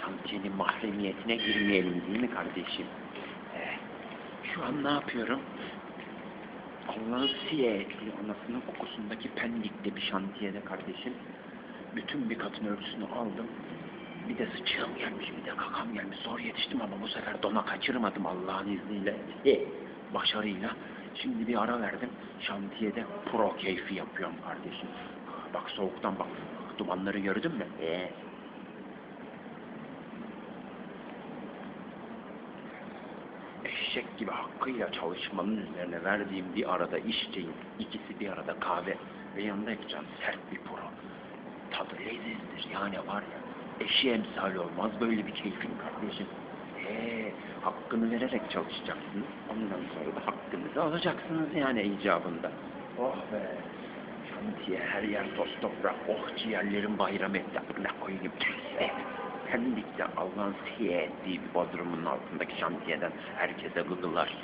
şantiyenin mahremiyetine girmeyelim değil mi kardeşim? Eh, şu an ne yapıyorum? Allah'ın siyetli anasının kokusundaki pendikte bir şantiyede kardeşim. Bütün bir katın örtüsünü aldım. Bir de sıçığım gelmiş, bir de kakam gelmiş. Zor yetiştim ama bu sefer dona kaçırmadım Allah'ın izniyle. E, başarıyla. Şimdi bir ara verdim. Şantiyede pro keyfi yapıyorum kardeşim. Bak soğuktan bak. Dumanları gördün mü? E. Eşek gibi hakkıyla çalışmanın üzerine verdiğim bir arada işçiyim. İkisi bir arada kahve ve yanında ekeceğim sert bir pro. Tadı lezizdir yani var ya. Eşi emsal olmaz böyle bir keyfin kardeşim. Ee, hakkını vererek çalışacaksınız. Ondan sonra da hakkınızı alacaksınız yani icabında. Oh be. Şantiye her yer toz toprak. Oh ciğerlerim bayram etti. Ne koyayım. Evet. Pendik'te Allah'ın siye ettiği bir bodrumun altındaki şantiyeden herkese gıgılar.